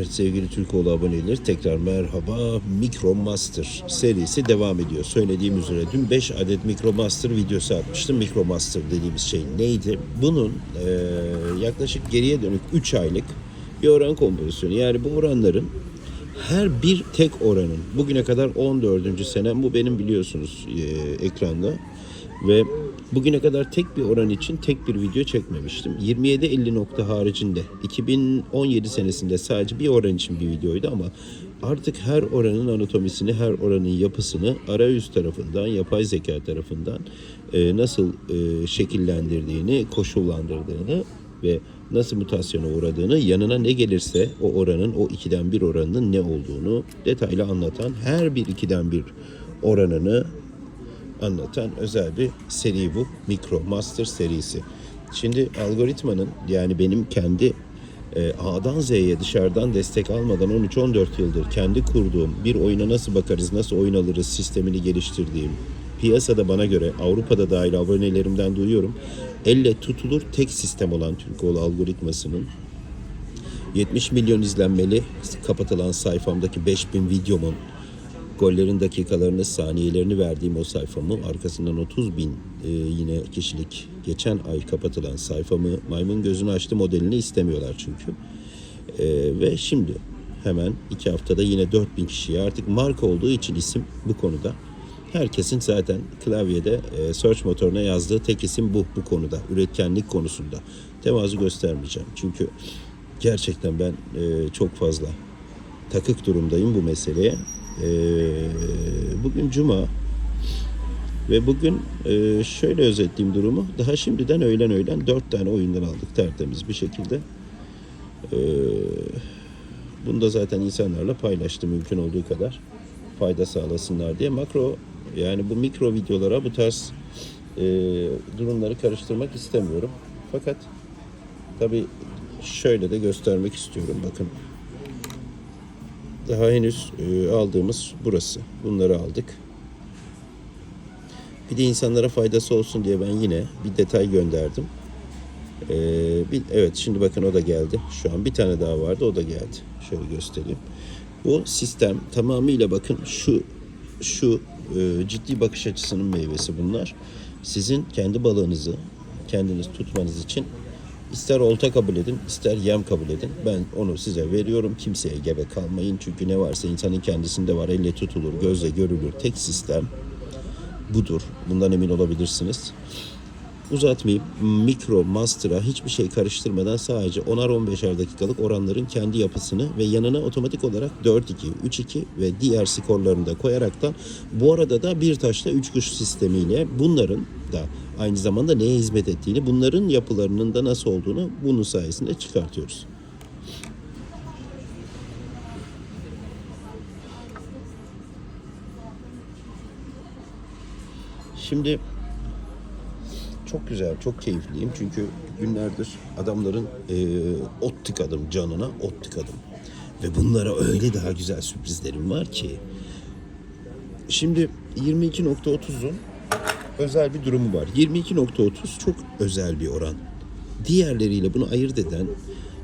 Evet sevgili Türkoğlu aboneleri tekrar merhaba. Micro Master serisi devam ediyor. Söylediğim üzere dün 5 adet Micro Master videosu atmıştım. Micro Master dediğimiz şey neydi? Bunun eee, yaklaşık geriye dönük 3 aylık bir oran kompozisyonu. Yani bu oranların her bir tek oranın bugüne kadar 14. senem bu benim biliyorsunuz eee, ekranda ve bugüne kadar tek bir oran için tek bir video çekmemiştim. 27-50 nokta haricinde 2017 senesinde sadece bir oran için bir videoydu ama artık her oranın anatomisini, her oranın yapısını arayüz tarafından, yapay zeka tarafından e, nasıl e, şekillendirdiğini, koşullandırdığını ve nasıl mutasyona uğradığını, yanına ne gelirse o oranın, o ikiden bir oranının ne olduğunu detaylı anlatan her bir ikiden bir oranını anlatan özel bir seri bu. Micro Master serisi. Şimdi algoritmanın yani benim kendi e, A'dan Z'ye dışarıdan destek almadan 13-14 yıldır kendi kurduğum bir oyuna nasıl bakarız, nasıl oyun alırız sistemini geliştirdiğim piyasada bana göre Avrupa'da dahil abonelerimden duyuyorum. Elle tutulur tek sistem olan Türkoğlu algoritmasının 70 milyon izlenmeli kapatılan sayfamdaki 5000 videomun gollerin dakikalarını, saniyelerini verdiğim o sayfamı arkasından 30 bin e, yine kişilik geçen ay kapatılan sayfamı maymun gözünü açtı modelini istemiyorlar çünkü. E, ve şimdi hemen iki haftada yine 4000 kişiye artık marka olduğu için isim bu konuda. Herkesin zaten klavyede e, search motoruna yazdığı tek isim bu bu konuda. Üretkenlik konusunda. Tevazu göstermeyeceğim. Çünkü gerçekten ben e, çok fazla takık durumdayım bu meseleye. Ee, bugün cuma ve bugün e, şöyle özetleyeyim durumu. Daha şimdiden öğlen öğlen dört tane oyundan aldık tertemiz bir şekilde. Ee, bunu da zaten insanlarla paylaştım mümkün olduğu kadar fayda sağlasınlar diye. Makro yani bu mikro videolara bu tarz e, durumları karıştırmak istemiyorum. Fakat tabii şöyle de göstermek istiyorum. Bakın daha henüz e, aldığımız burası. Bunları aldık. Bir de insanlara faydası olsun diye ben yine bir detay gönderdim. E, evet şimdi bakın o da geldi. Şu an bir tane daha vardı o da geldi. Şöyle göstereyim. Bu sistem tamamıyla bakın şu şu e, ciddi bakış açısının meyvesi bunlar. Sizin kendi balığınızı kendiniz tutmanız için İster olta kabul edin, ister yem kabul edin. Ben onu size veriyorum. Kimseye gebe kalmayın. Çünkü ne varsa insanın kendisinde var. Elle tutulur, gözle görülür. Tek sistem budur. Bundan emin olabilirsiniz. Uzatmayayım. Mikro, master'a hiçbir şey karıştırmadan sadece 10'ar 15'er dakikalık oranların kendi yapısını ve yanına otomatik olarak 4-2, 3-2 ve diğer skorlarını da koyaraktan bu arada da bir taşla üç kuş sistemiyle bunların da aynı zamanda neye hizmet ettiğini, bunların yapılarının da nasıl olduğunu bunun sayesinde çıkartıyoruz. Şimdi çok güzel, çok keyifliyim. Çünkü günlerdir adamların e, ot tıkadım canına, ot tıkadım. Ve bunlara öyle daha güzel sürprizlerim var ki. Şimdi 22.30'un özel bir durumu var. 22.30 çok özel bir oran. Diğerleriyle bunu ayırt eden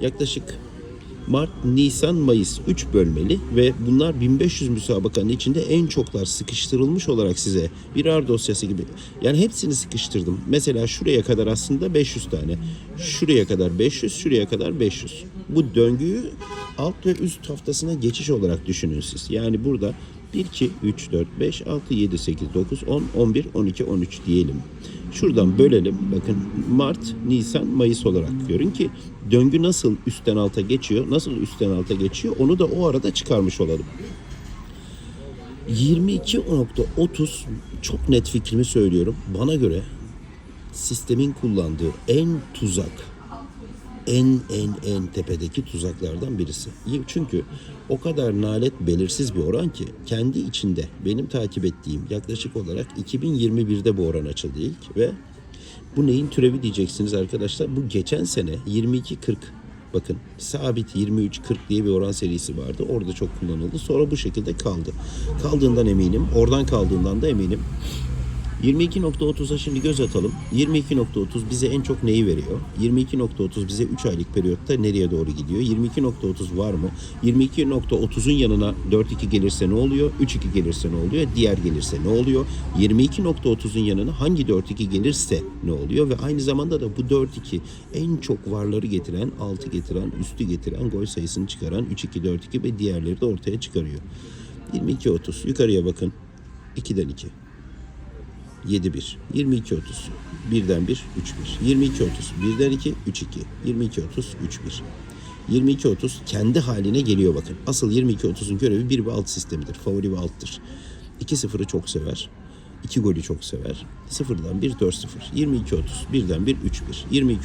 yaklaşık Mart, Nisan, Mayıs 3 bölmeli ve bunlar 1500 müsabakanın içinde en çoklar sıkıştırılmış olarak size birer dosyası gibi. Yani hepsini sıkıştırdım. Mesela şuraya kadar aslında 500 tane. Şuraya kadar 500, şuraya kadar 500. Bu döngüyü alt ve üst haftasına geçiş olarak düşünün siz. Yani burada 1, 2, 3, 4, 5, 6, 7, 8, 9, 10, 11, 12, 13 diyelim. Şuradan bölelim. Bakın Mart, Nisan, Mayıs olarak görün ki döngü nasıl üstten alta geçiyor, nasıl üstten alta geçiyor onu da o arada çıkarmış olalım. 22.30 çok net fikrimi söylüyorum. Bana göre sistemin kullandığı en tuzak, en en en tepedeki tuzaklardan birisi. Çünkü o kadar nalet belirsiz bir oran ki kendi içinde benim takip ettiğim yaklaşık olarak 2021'de bu oran açıldı ilk ve bu neyin türevi diyeceksiniz arkadaşlar. Bu geçen sene 22-40 bakın sabit 23-40 diye bir oran serisi vardı. Orada çok kullanıldı. Sonra bu şekilde kaldı. Kaldığından eminim. Oradan kaldığından da eminim. 22.30'a şimdi göz atalım. 22.30 bize en çok neyi veriyor? 22.30 bize 3 aylık periyotta nereye doğru gidiyor? 22.30 var mı? 22.30'un yanına 4.2 gelirse ne oluyor? 3.2 gelirse ne oluyor? Diğer gelirse ne oluyor? 22.30'un yanına hangi 4.2 gelirse ne oluyor? Ve aynı zamanda da bu 4.2 en çok varları getiren, altı getiren, üstü getiren, gol sayısını çıkaran 3-2, 4-2 ve diğerleri de ortaya çıkarıyor. 22.30 yukarıya bakın. 2'den 2. 7-1. 22-30. 1'den 1, 3-1. 22-30. 1'den 2, 3-2. 22-30, 3-1. 22-30 kendi haline geliyor bakın. Asıl 22-30'un görevi 1 ve alt sistemidir. Favori ve alttır. 2-0'ı çok sever. 2 golü çok sever. 0'dan 1, 4-0. 22-30, 1'den 1, 3-1. 22-30,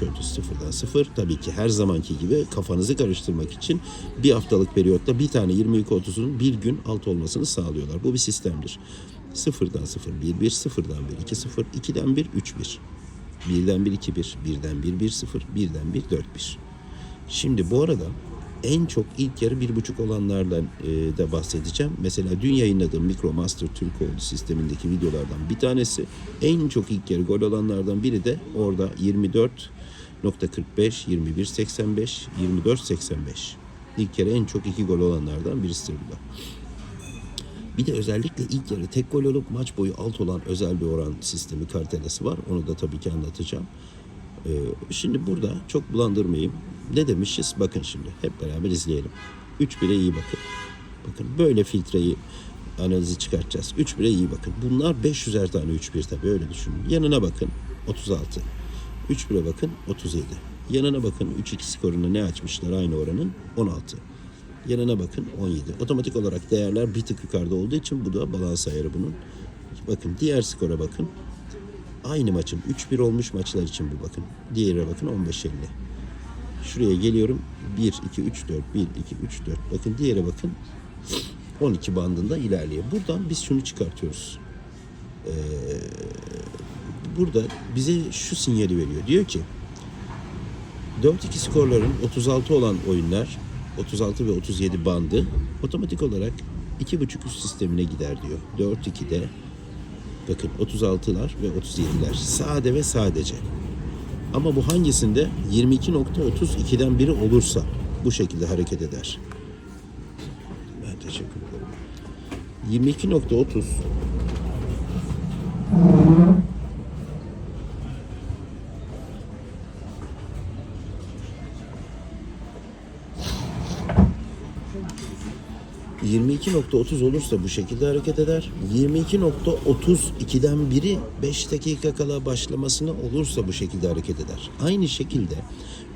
0'dan 0. Tabii ki her zamanki gibi kafanızı karıştırmak için bir haftalık periyotta bir tane 22-30'un bir gün alt olmasını sağlıyorlar. Bu bir sistemdir. 0'dan 0, 1, 1, 0'dan 1, 2, 0, 2'den 1, 3, 1. 1'den 1, 2, 1, 1'den 1, 1, 0, 1'den 1, 4, 1. Şimdi bu arada en çok ilk yarı bir buçuk olanlardan e, da bahsedeceğim. Mesela dün yayınladığım Micromaster Türkoğlu sistemindeki videolardan bir tanesi. En çok ilk yarı gol olanlardan biri de orada 24.45, 21.85, 24.85. İlk yarı en çok iki gol olanlardan birisidir bu da. Bir de özellikle ilk yarı tek gol olup maç boyu alt olan özel bir oran sistemi kartelesi var. Onu da tabii ki anlatacağım. Ee, şimdi burada çok bulandırmayayım. Ne demişiz? Bakın şimdi hep beraber izleyelim. 3-1'e iyi bakın. Bakın böyle filtreyi analizi çıkartacağız. 3-1'e iyi bakın. Bunlar 500'er tane 3-1 tabii öyle düşünün. Yanına bakın 36. 3-1'e bakın 37. Yanına bakın 3-2 skorunu ne açmışlar aynı oranın 16. Yanına bakın 17. Otomatik olarak değerler bir tık yukarıda olduğu için bu da balans ayarı bunun. Bakın diğer skora bakın. Aynı maçın 3-1 olmuş maçlar için bu bakın. Diğerine bakın 15-50. Şuraya geliyorum. 1, 2, 3, 4, 1, 2, 3, 4. Bakın diğere bakın. 12 bandında ilerliyor. Buradan biz şunu çıkartıyoruz. Ee, burada bize şu sinyali veriyor. Diyor ki 4-2 skorların 36 olan oyunlar 36 ve 37 bandı otomatik olarak 2.5 üst sistemine gider diyor. 4-2'de bakın 36'lar ve 37'ler sade ve sadece. Ama bu hangisinde 22.32'den biri olursa bu şekilde hareket eder. Ben teşekkür ederim. 22.30 22.30 olursa bu şekilde hareket eder. 22.32'den biri 5 dakika kala başlamasına olursa bu şekilde hareket eder. Aynı şekilde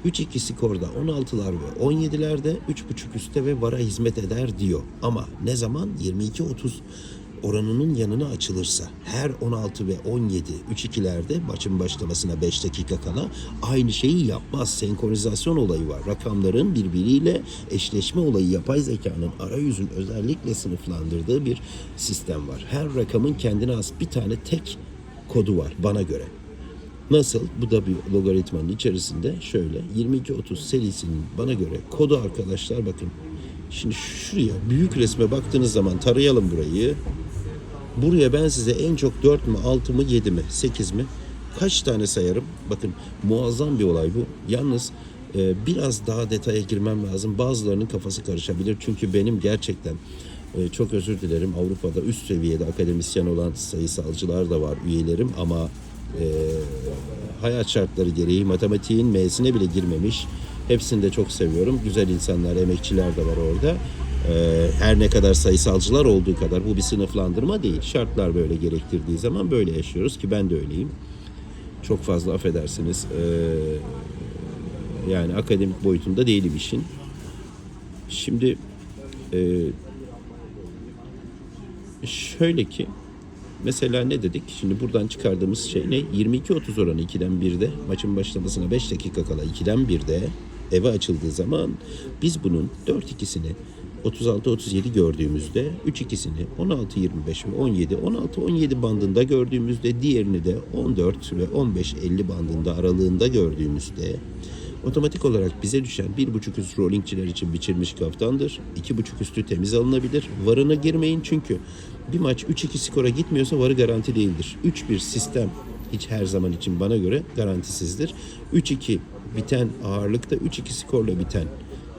3-2 skorda 16'lar ve 17'lerde 3.5 üstte ve vara hizmet eder diyor. Ama ne zaman? 22.30 oranının yanına açılırsa her 16 ve 17 3-2'lerde maçın başlamasına 5 dakika kala aynı şeyi yapmaz. Senkronizasyon olayı var. Rakamların birbiriyle eşleşme olayı yapay zekanın arayüzün özellikle sınıflandırdığı bir sistem var. Her rakamın kendine has bir tane tek kodu var bana göre. Nasıl? Bu da bir logaritmanın içerisinde şöyle 22-30 serisinin bana göre kodu arkadaşlar bakın. Şimdi şuraya büyük resme baktığınız zaman tarayalım burayı. Buraya ben size en çok 4 mü 6 mı 7 mi 8 mi kaç tane sayarım? Bakın muazzam bir olay bu. Yalnız e, biraz daha detaya girmem lazım. Bazılarının kafası karışabilir. Çünkü benim gerçekten e, çok özür dilerim Avrupa'da üst seviyede akademisyen olan sayısalcılar da var üyelerim ama e, hayat şartları gereği matematiğin M'sine bile girmemiş. Hepsini de çok seviyorum. Güzel insanlar, emekçiler de var orada. Ee, her ne kadar sayısalcılar olduğu kadar bu bir sınıflandırma değil. Şartlar böyle gerektirdiği zaman böyle yaşıyoruz ki ben de öyleyim. Çok fazla affedersiniz. ee, yani akademik boyutunda değilim işin. Şimdi ee, şöyle ki mesela ne dedik? Şimdi buradan çıkardığımız şey ne? 22-30 oranı 2'den 1'de maçın başlamasına 5 dakika kala 2'den 1'de eve açıldığı zaman biz bunun 4-2'sini 36-37 gördüğümüzde 3-2'sini 16-25 ve 17 16-17 bandında gördüğümüzde diğerini de 14 ve 15-50 bandında aralığında gördüğümüzde Otomatik olarak bize düşen 1.5 üst rollingçiler için biçilmiş kaftandır. 2.5 üstü temiz alınabilir. Varına girmeyin çünkü bir maç 3-2 skora gitmiyorsa varı garanti değildir. 3-1 sistem hiç her zaman için bana göre garantisizdir. 3-2 biten ağırlıkta 3-2 skorla biten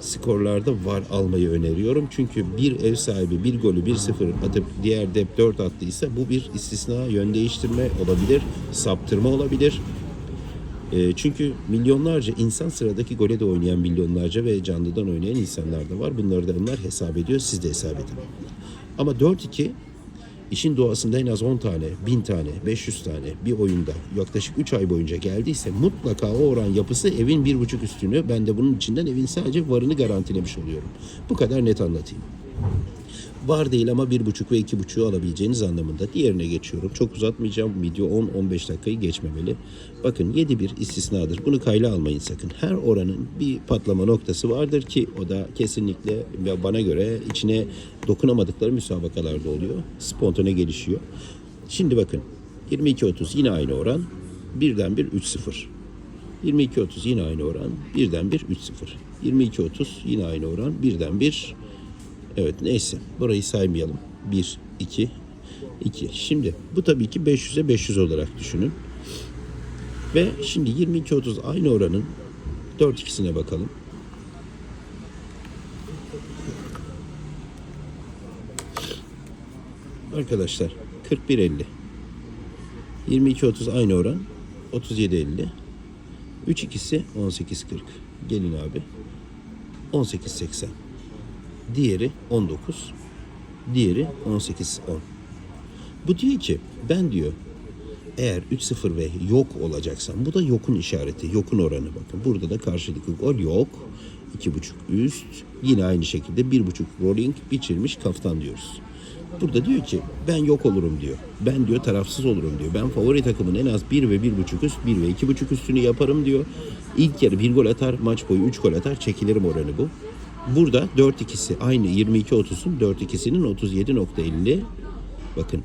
skorlarda var almayı öneriyorum. Çünkü bir ev sahibi bir golü 1-0 atıp diğer dep 4 attıysa bu bir istisna yön değiştirme olabilir, saptırma olabilir. E, çünkü milyonlarca insan sıradaki gole de oynayan milyonlarca ve canlıdan oynayan insanlar da var. Bunları da onlar hesap ediyor. Siz de hesap edin. Ama 4-2 işin doğasında en az 10 tane, 1000 tane, 500 tane bir oyunda yaklaşık 3 ay boyunca geldiyse mutlaka o oran yapısı evin 1,5 üstünü. Ben de bunun içinden evin sadece varını garantilemiş oluyorum. Bu kadar net anlatayım. Var değil ama bir buçuk ve iki buçuğu alabileceğiniz anlamında. Diğerine geçiyorum. Çok uzatmayacağım. Video 10-15 dakikayı geçmemeli. Bakın 7-1 istisnadır. Bunu kayla almayın sakın. Her oranın bir patlama noktası vardır ki o da kesinlikle bana göre içine dokunamadıkları müsabakalarda oluyor. Spontane gelişiyor. Şimdi bakın 22-30 yine aynı oran. Birden bir 3-0. 22-30 yine aynı oran. Birden bir 3-0. 22-30 yine aynı oran. Birden bir Evet neyse burayı saymayalım. 1, 2, 2. Şimdi bu tabii ki 500'e 500 olarak düşünün. Ve şimdi 22-30 aynı oranın 4 ikisine bakalım. Arkadaşlar 41-50. 22-30 aynı oran. 37-50. 3 ikisi 18-40. Gelin abi. 18-80. Diğeri 19. Diğeri 18 10. Bu diyor ki ben diyor eğer 3-0 ve yok olacaksam bu da yokun işareti. Yokun oranı bakın. Burada da karşılıklı gol yok. 2.5 üst. Yine aynı şekilde 1.5 rolling biçilmiş kaftan diyoruz. Burada diyor ki ben yok olurum diyor. Ben diyor tarafsız olurum diyor. Ben favori takımın en az 1 ve 1.5 üst, 1 ve 2.5 üstünü yaparım diyor. İlk yarı bir gol atar, maç boyu 3 gol atar. Çekilirim oranı bu. Burada 4-2'si aynı 22-30'un 4-2'sinin 37.50. Bakın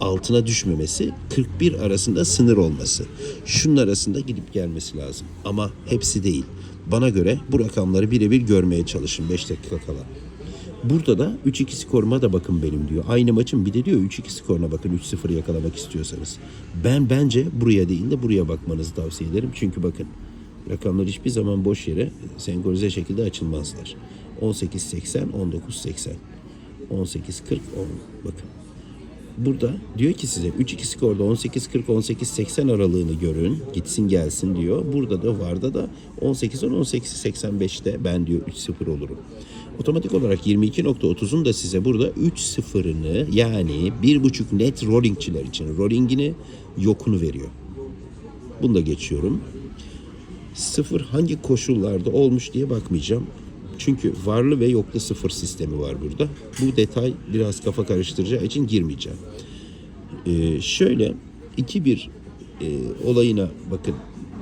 altına düşmemesi 41 arasında sınır olması. Şunun arasında gidip gelmesi lazım. Ama hepsi değil. Bana göre bu rakamları birebir görmeye çalışın 5 dakika kala. Burada da 3-2 skoruma da bakın benim diyor. Aynı maçın bir de diyor 3-2 skoruna bakın 3-0 yakalamak istiyorsanız. Ben bence buraya değil de buraya bakmanızı tavsiye ederim. Çünkü bakın rakamlar hiçbir zaman boş yere senkronize şekilde açılmazlar. 18-80, 19-80. 18-40, 10. Bakın. Burada diyor ki size 3-2 skorda 18-40, 18-80 aralığını görün. Gitsin gelsin diyor. Burada da varda da 18-10, 18-85'te ben diyor 3-0 olurum. Otomatik olarak 22.30'un da size burada 3-0'ını yani 1.5 net rollingçiler için rollingini yokunu veriyor. Bunu da geçiyorum. Sıfır hangi koşullarda olmuş diye bakmayacağım. Çünkü varlı ve yoklu sıfır sistemi var burada. Bu detay biraz kafa karıştıracağı için girmeyeceğim. Ee, şöyle 2-1 e, olayına bakın.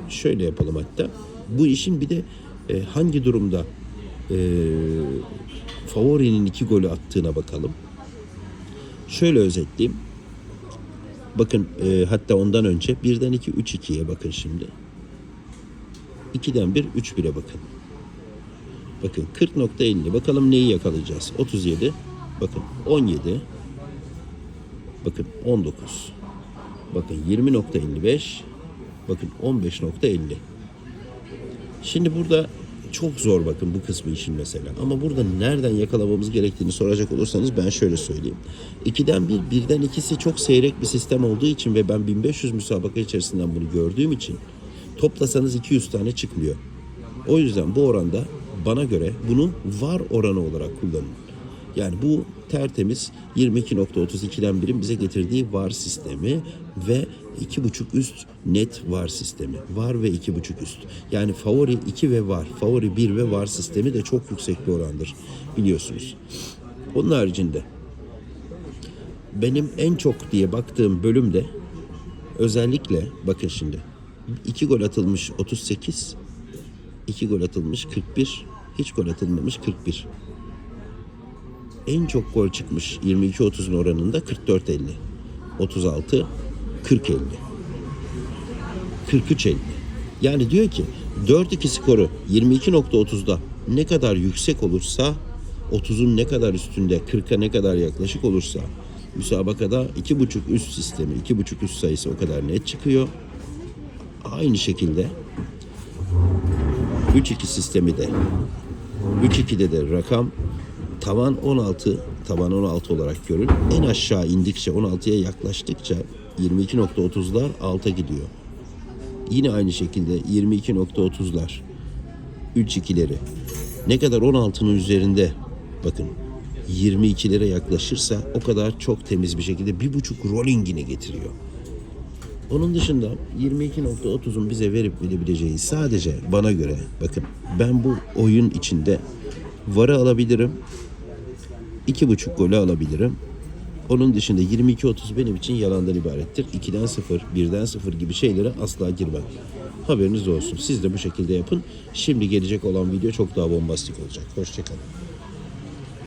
Şöyle yapalım hatta. Bu işin bir de e, hangi durumda e, favorinin iki golü attığına bakalım. Şöyle özetleyeyim. Bakın e, hatta ondan önce birden 2 3 2'ye bakın şimdi. 2'den 1 3 1'e bakın. Bakın 40.50 bakalım neyi yakalayacağız? 37 bakın 17 bakın 19 bakın 20.55 bakın 15.50 Şimdi burada çok zor bakın bu kısmı işin mesela. Ama burada nereden yakalamamız gerektiğini soracak olursanız ben şöyle söyleyeyim. 2'den 1, birden ikisi çok seyrek bir sistem olduğu için ve ben 1500 müsabaka içerisinden bunu gördüğüm için toplasanız 200 tane çıkmıyor. O yüzden bu oranda bana göre bunu var oranı olarak kullanın. Yani bu tertemiz 22.32'den birim bize getirdiği var sistemi ve 2.5 üst net var sistemi. Var ve 2.5 üst. Yani favori 2 ve var. Favori 1 ve var sistemi de çok yüksek bir orandır biliyorsunuz. Onun haricinde benim en çok diye baktığım bölümde özellikle bakın şimdi 2 gol atılmış 38 2 gol atılmış 41 hiç gol atılmamış 41 en çok gol çıkmış 22-30'un oranında 44-50. 36 40-50. 43-50. Yani diyor ki 4-2 skoru 22.30'da ne kadar yüksek olursa 30'un ne kadar üstünde 40'a ne kadar yaklaşık olursa müsabakada 2.5 üst sistemi 2.5 üst sayısı o kadar net çıkıyor. Aynı şekilde 3-2 sistemi de 3-2'de de rakam tavan 16 tavan 16 olarak görün. En aşağı indikçe 16'ya yaklaştıkça 22.30'lar alta gidiyor. Yine aynı şekilde 22.30'lar 3-2'leri ne kadar 16'nın üzerinde bakın 22'lere yaklaşırsa o kadar çok temiz bir şekilde bir buçuk rollingini getiriyor. Onun dışında 22.30'un bize verip verebileceği sadece bana göre bakın ben bu oyun içinde varı alabilirim. 2.5 golü alabilirim. Onun dışında 22-30 benim için yalandan ibarettir. 2'den 0, 1'den 0 gibi şeylere asla girmem. Haberiniz olsun. Siz de bu şekilde yapın. Şimdi gelecek olan video çok daha bombastik olacak. Hoşçakalın.